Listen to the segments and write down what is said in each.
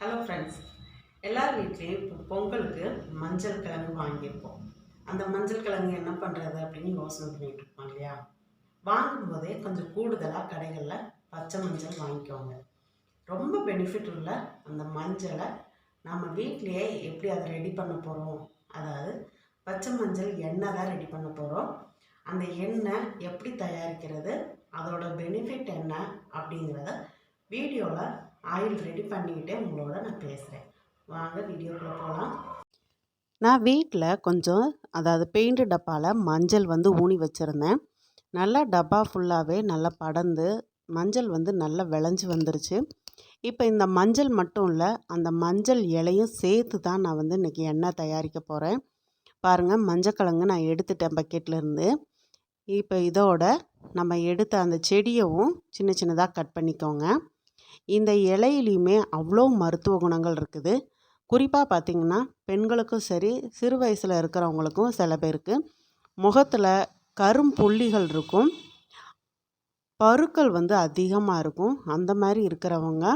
Hello friends எல்லார் வீட்லேயும் இப்போ பொங்கலுக்கு மஞ்சள் கிழங்கு வாங்கியிருப்போம். அந்த மஞ்சள் கிழங்கு என்ன பண்ணுறது அப்படின்னு யோசனை பண்ணிகிட்டு இருப்போம் இல்லையா? வாங்கும்போதே கொஞ்சம் கூடுதலாக கடைகளில் பச்சை மஞ்சள் வாங்கிக்கோங்க. ரொம்ப பெனிஃபிட் உள்ள அந்த மஞ்சளை நம்ம வீட்லேயே எப்படி அதை ரெடி பண்ண போகிறோம் அதாவது பச்சை மஞ்சள் எண்ணெய் தான் ரெடி பண்ண போகிறோம் அந்த எண்ணெய் எப்படி தயாரிக்கிறது? அதோட பெனிஃபிட் என்ன? அப்படிங்கிறத வீடியோவில் ஆயில் ரெடி பண்ணிக்கிட்டே உங்களோட நான் பேசுகிறேன் வாங்க வீடியோக்குள்ளே போகலாம் நான் வீட்டில் கொஞ்சம் அதாவது பெயிண்ட் டப்பாவில் மஞ்சள் வந்து ஊனி வச்சுருந்தேன். நல்லா டப்பா ஃபுல்லாகவே நல்லா படர்ந்து மஞ்சள் வந்து நல்லா விளைஞ்சி வந்துருச்சு. இப்போ இந்த மஞ்சள் மட்டும் இல்லை அந்த மஞ்சள் இலையும் சேர்த்து தான் நான் வந்து இன்றைக்கி எண்ணெய் தயாரிக்க போகிறேன் பாருங்கள் மஞ்சக்கிழங்கு நான் எடுத்துட்டேன் பக்கெட்லேருந்து இப்போ இதோட நம்ம எடுத்த அந்த செடியவும் சின்ன சின்னதாக கட் பண்ணிக்கோங்க. இந்த இலையிலையுமே அவ்வளோ மருத்துவ குணங்கள் இருக்குது. குறிப்பாக பார்த்திங்கன்னா பெண்களுக்கும் சரி சிறு வயசில் இருக்கிறவங்களுக்கும் சில பேருக்கு முகத்தில் கரும்புள்ளிகள் இருக்கும். பருக்கள் வந்து அதிகமாக இருக்கும். அந்த மாதிரி இருக்கிறவங்க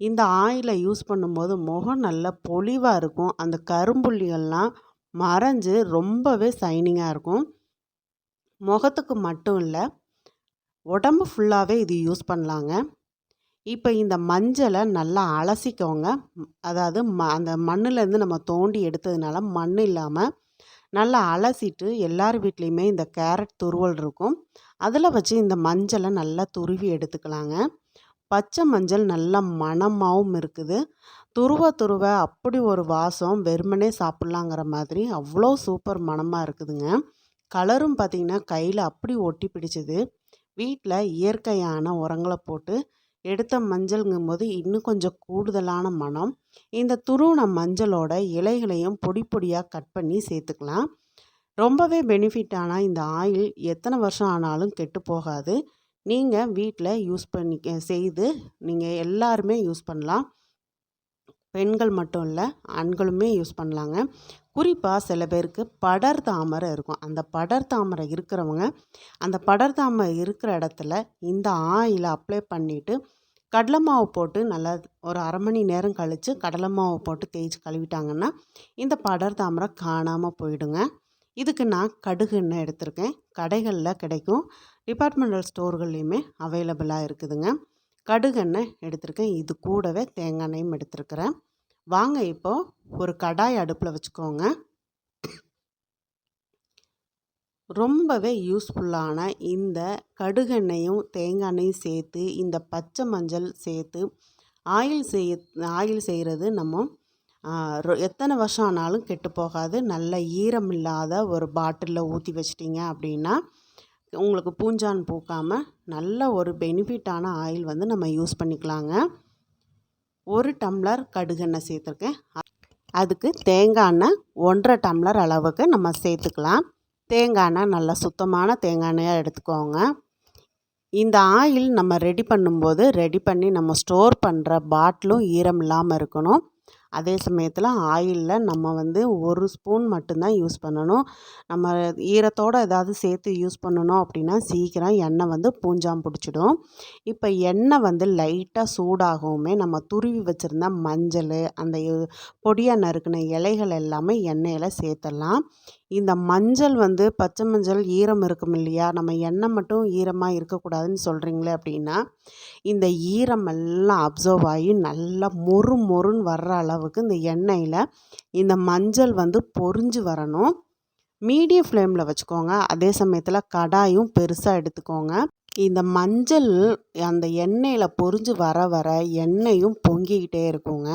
இந்த ஆயிலை யூஸ் பண்ணும்போது முகம் நல்ல பொலிவாக இருக்கும். அந்த கரும்புள்ளிகள்லாம் மறைஞ்சு ரொம்பவே சைனிங்காக இருக்கும். முகத்துக்கு மட்டும் இல்லை உடம்பு ஃபுல்லாகவே இது யூஸ் பண்ணலாங்க. இப்போ இந்த மஞ்சளை நல்லா அலசிக்கோங்க. அதாவது ம அந்த மண்ணுலேருந்து நம்ம தோண்டி எடுத்ததுனால மண் இல்லாமல் நல்லா அலசிட்டு எல்லார் வீட்லேயுமே இந்த கேரட் துருவல் இருக்கும். அதில் வச்சு இந்த மஞ்சளை நல்லா துருவி எடுத்துக்கலாங்க. பச்சை மஞ்சள் நல்ல மணமாகவும் இருக்குது. துருவ துருவ அப்படி ஒரு வாசம் வெறுமனே சாப்பிட்லாங்கிற மாதிரி அவ்வளோ சூப்பர் மணமாக இருக்குதுங்க. கலரும் பார்த்திங்கன்னா கையில் அப்படி ஒட்டி பிடிச்சது. வீட்டில் இயற்கையான உரங்களை போட்டு எடுத்த மஞ்சள்ங்கும்போது இன்னும் கொஞ்சம் கூடுதலான மனம் இந்த துருவன மஞ்சளோட இலைகளையும் பொடி பொடியாக கட் பண்ணி சேர்த்துக்கலாம். ரொம்பவே பெனிஃபிட்டான இந்த ஆயில் எத்தனை வருஷம் ஆனாலும் கெட்டு போகாது. நீங்கள் வீட்டில் யூஸ் பண்ணி செய்து நீங்கள் எல்லாருமே யூஸ் பண்ணலாம். பெண்கள் மட்டும் இல்லை ஆண்களுமே யூஸ் பண்ணலாங்க. குறிப்பாக சில பேருக்கு படர் தாமரை இருக்கும். அந்த படர் தாமரை இருக்கிறவங்க அந்த படர் தாமரை இருக்கிற இடத்துல இந்த ஆயிலை அப்ளை பண்ணிவிட்டு கடலை மாவு போட்டு நல்லா ஒரு அரை மணி நேரம் கழித்து கடலை மாவு போட்டு தேய்ச்சி கழுவிட்டாங்கன்னா இந்த படர் தாமரை காணாமல் போயிடுங்க. இதுக்கு நான் கடுகு எண்ணெய் எடுத்திருக்கேன். கடைகளில் கிடைக்கும். டிபார்ட்மெண்டல் ஸ்டோர்கள்லையுமே அவைலபிளாக இருக்குதுங்க. கடுகெண்ணெய் எடுத்திருக்கேன். இது கூடவே தேங்காய் எண்ணெயும் எடுத்திருக்கிறேன். வாங்க இப்போது ஒரு கடாய் அடுப்பில் வச்சுக்கோங்க. ரொம்பவே யூஸ்ஃபுல்லான இந்த கடுகெண்ணையும் தேங்காய் எண்ணெயும் சேர்த்து இந்த பச்சை மஞ்சள் சேர்த்து ஆயில் செய்ய ஆயில் செய்கிறது நம்ம ரொ- எத்தனை வருஷம் ஆனாலும் கெட்டு போகாது. நல்ல ஈரம் இல்லாத ஒரு பாட்டிலில் ஊற்றி வச்சிட்டிங்க அப்படின்னா உங்களுக்கு பூஞ்சான் பூக்காமல் நல்ல ஒரு பெனிஃபிட்டான ஆயில் வந்து நம்ம யூஸ் பண்ணிக்கலாங்க. ஒரு டம்ளர் கடுகெண்ணெய் சேர்த்துருக்கேன். அதுக்கு தேங்காய் எண்ணெய் ஒன்றரை டம்ளர் அளவுக்கு நம்ம சேர்த்துக்கலாம். தேங்காய் எண்ணெய் நல்லா சுத்தமான தேங்காய் எண்ணெயாக எடுத்துக்கோங்க. இந்த ஆயில் நம்ம ரெடி பண்ணும்போது ரெடி பண்ணி நம்ம ஸ்டோர் பண்ணுற பாட்டிலும் ஈரம் இல்லாமல் இருக்கணும். அதே சமயத்தில் ஆயிலில் நம்ம வந்து ஒரு ஸ்பூன் மட்டும்தான் யூஸ் பண்ணணும். நம்ம ஈரத்தோடு ஏதாவது சேர்த்து யூஸ் பண்ணணும் அப்படின்னா சீக்கிரம் எண்ணெய் வந்து பூஞ்சாம் பிடிச்சிடும். இப்போ எண்ணெய் வந்து லைட்டாக சூடாகவுமே நம்ம துருவி வச்சுருந்த மஞ்சள் அந்த பொடியாக நறுக்கின இலைகள் எல்லாமே எண்ணெயில் சேர்த்துடலாம். இந்த மஞ்சள் வந்து பச்சை மஞ்சள் ஈரம் இருக்கும் இல்லையா? நம்ம எண்ணெய் மட்டும் ஈரமாக இருக்கக்கூடாதுன்னு சொல்கிறீங்களே அப்படின்னா இந்த ஈரம் எல்லாம் அப்சர்வ் ஆகி நல்லா மொறு மொறுன்னு வர்ற அளவுக்கு இந்த எண்ணெயில் இந்த மஞ்சள் வந்து பொரிஞ்சு வரணும். மீடியம் ஃப்ளேமில் வச்சுக்கோங்க. அதே சமயத்தில் கடாயும் பெருசாக எடுத்துக்கோங்க. இந்த மஞ்சள் அந்த எண்ணெயில் பொரிஞ்சு வர வர எண்ணெயும் பொங்கிக்கிட்டே இருக்குங்க.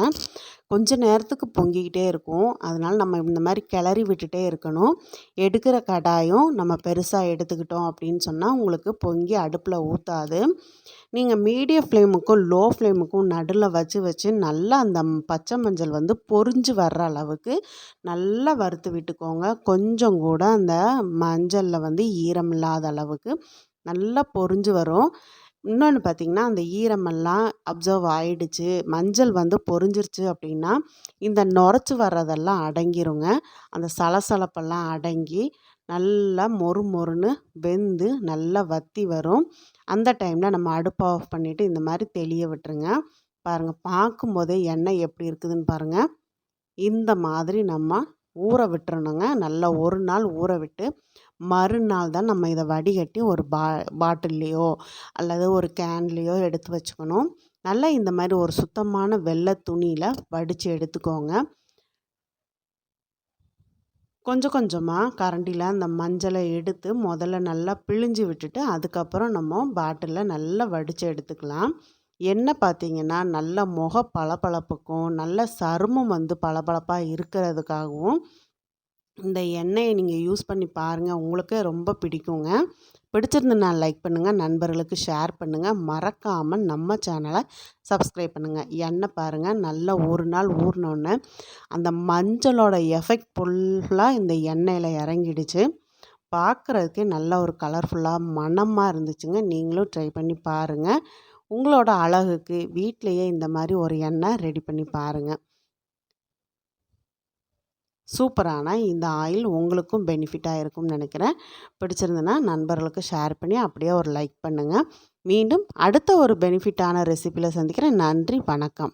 கொஞ்ச நேரத்துக்கு பொங்கிக்கிட்டே இருக்கும். அதனால் நம்ம இந்த மாதிரி கிளறி விட்டுட்டே இருக்கணும். எடுக்கிற கடாயும் நம்ம பெருசாக எடுத்துக்கிட்டோம் அப்படின்னு சொன்னால் உங்களுக்கு பொங்கி அடுப்பில் ஊற்றாது நீங்கள் மீடியம் ஃப்ளேமுக்கும் லோ ஃப்ளேமுக்கும் நடுவில் வச்சு வச்சு நல்லா அந்த பச்சை மஞ்சள் வந்து பொரிஞ்சு வர்ற அளவுக்கு நல்லா வறுத்து விட்டுக்கோங்க. கொஞ்சம் கூட அந்த மஞ்சளில் வந்து ஈரம் இல்லாத அளவுக்கு நல்லா பொரிஞ்சு வரும். இன்னொன்று பார்த்திங்கன்னா அந்த ஈரமெல்லாம் அப்சர்வ் ஆயிடுச்சு. மஞ்சள் வந்து பொறிஞ்சிருச்சு அப்படின்னா இந்த நுரைச்சி வர்றதெல்லாம் அடங்கிருங்க. அந்த சலசலப்பெல்லாம் அடங்கி நல்லா மொறு மொறுன்னு வெந்து நல்லா வத்தி வரும். அந்த டைமில் நம்ம அடுப்பை ஆஃப் பண்ணிவிட்டு இந்த மாதிரி தெளிய விட்டுருங்க. பாருங்கள் பார்க்கும்போதே எண்ணெய் எப்படி இருக்குதுன்னு பாருங்கள் இந்த மாதிரி நம்ம ஊற விட்டுறணுங்க. நல்லா ஒரு நாள் ஊற விட்டு மறுநாள் தான் நம்ம இதை வடிகட்டி ஒரு பா பாட்டில்லையோ அல்லது ஒரு கேன்லேயோ எடுத்து வச்சுக்கணும். நல்லா இந்த மாதிரி ஒரு சுத்தமான வெள்ளை துணியில் வடித்து எடுத்துக்கோங்க. கொஞ்சம் கொஞ்சமாக கரண்டியில் அந்த மஞ்சளை எடுத்து முதல்ல நல்லா பிழிஞ்சு விட்டுட்டு அதுக்கப்புறம் நம்ம பாட்டிலில் நல்லா வடித்து எடுத்துக்கலாம். என்ன பார்த்தீங்கன்னா நல்ல முக பளபளப்புக்கும் நல்ல சருமம் வந்து பளபளப்பாக இருக்கிறதுக்காகவும் இந்த எண்ணெயை நீங்கள் யூஸ் பண்ணி பாருங்கள் உங்களுக்கே ரொம்ப பிடிக்குங்க. பிடிச்சிருந்ததுன்னா லைக் பண்ணுங்கள் நண்பர்களுக்கு ஷேர் பண்ணுங்கள் மறக்காமல் நம்ம சேனலை சப்ஸ்கிரைப் பண்ணுங்கள் எண்ணெய் பாருங்கள் நல்லா ஒரு நாள் ஊறினோன்னே அந்த மஞ்சளோட எஃபெக்ட் ஃபுல்லாக இந்த எண்ணெயில் இறங்கிடுச்சு. பார்க்குறதுக்கே நல்ல ஒரு கலர்ஃபுல்லாக மணமாக இருந்துச்சுங்க. நீங்களும் ட்ரை பண்ணி பாருங்கள் உங்களோட அழகுக்கு வீட்டிலையே இந்த மாதிரி ஒரு எண்ணெய் ரெடி பண்ணி பாருங்கள் சூப்பரான இந்த ஆயில் உங்களுக்கும் பெனிஃபிட்டாக இருக்கும்னு நினைக்கிறேன். பிடிச்சிருந்ததுன்னா நண்பர்களுக்கு ஷேர் பண்ணி அப்படியே ஒரு லைக் பண்ணுங்கள் மீண்டும் அடுத்த ஒரு பெனிஃபிட்டான ரெசிப்பியில் சந்திக்கிறேன். நன்றி வணக்கம்.